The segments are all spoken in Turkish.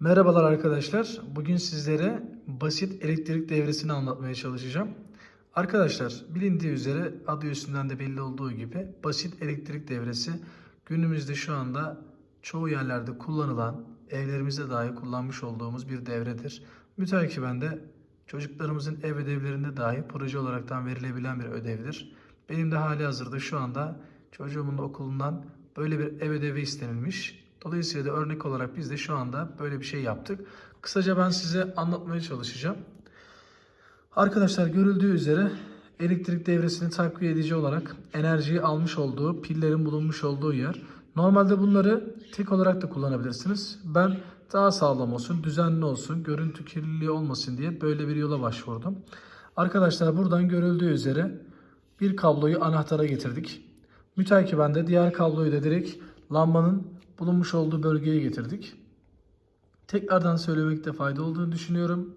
Merhabalar arkadaşlar. Bugün sizlere basit elektrik devresini anlatmaya çalışacağım. Arkadaşlar bilindiği üzere adı üstünden de belli olduğu gibi basit elektrik devresi günümüzde şu anda çoğu yerlerde kullanılan, evlerimizde dahi kullanmış olduğumuz bir devredir. Mütakiben de çocuklarımızın ev ödevlerinde dahi proje olaraktan verilebilen bir ödevdir. Benim de hali hazırda şu anda çocuğumun da okulundan böyle bir ev ödevi istenilmiş. Dolayısıyla da örnek olarak biz de şu anda böyle bir şey yaptık. Kısaca ben size anlatmaya çalışacağım. Arkadaşlar görüldüğü üzere elektrik devresini takviye edici olarak enerjiyi almış olduğu pillerin bulunmuş olduğu yer. Normalde bunları tek olarak da kullanabilirsiniz. Ben daha sağlam olsun, düzenli olsun, görüntü kirliliği olmasın diye böyle bir yola başvurdum. Arkadaşlar buradan görüldüğü üzere bir kabloyu anahtara getirdik. Mütakiben de diğer kabloyu da direkt lambanın bulunmuş olduğu bölgeye getirdik. Tekrardan söylemekte fayda olduğunu düşünüyorum.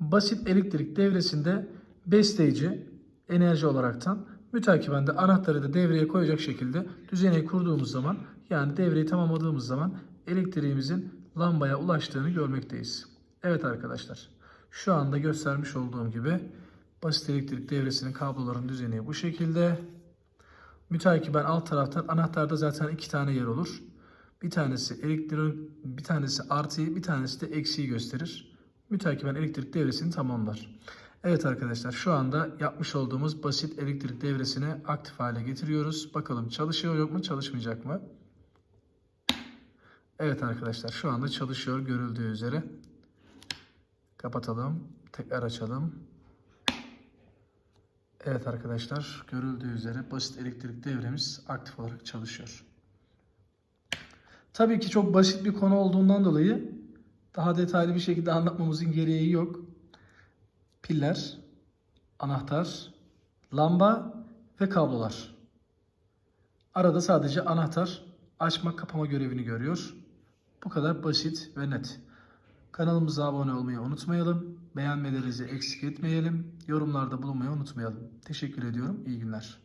Basit elektrik devresinde besleyici enerji olaraktan mütakiben de anahtarı da devreye koyacak şekilde düzeni kurduğumuz zaman yani devreyi tamamladığımız zaman elektriğimizin lambaya ulaştığını görmekteyiz. Evet arkadaşlar şu anda göstermiş olduğum gibi basit elektrik devresinin kabloların düzeni bu şekilde. Mütakiben alt taraftan anahtarda zaten iki tane yer olur. Bir tanesi elektron, bir tanesi artıyı, bir tanesi de eksiği gösterir. Mütakiben elektrik devresini tamamlar. Evet arkadaşlar şu anda yapmış olduğumuz basit elektrik devresini aktif hale getiriyoruz. Bakalım çalışıyor mu çalışmayacak mı? Evet arkadaşlar şu anda çalışıyor görüldüğü üzere. Kapatalım. Tekrar açalım. Evet arkadaşlar görüldüğü üzere basit elektrik devremiz aktif olarak çalışıyor. Tabii ki çok basit bir konu olduğundan dolayı daha detaylı bir şekilde anlatmamızın gereği yok. Piller, anahtar, lamba ve kablolar. Arada sadece anahtar açma kapama görevini görüyor. Bu kadar basit ve net. Kanalımıza abone olmayı unutmayalım. Beğenmelerinizi eksik etmeyelim. Yorumlarda bulunmayı unutmayalım. Teşekkür ediyorum. İyi günler.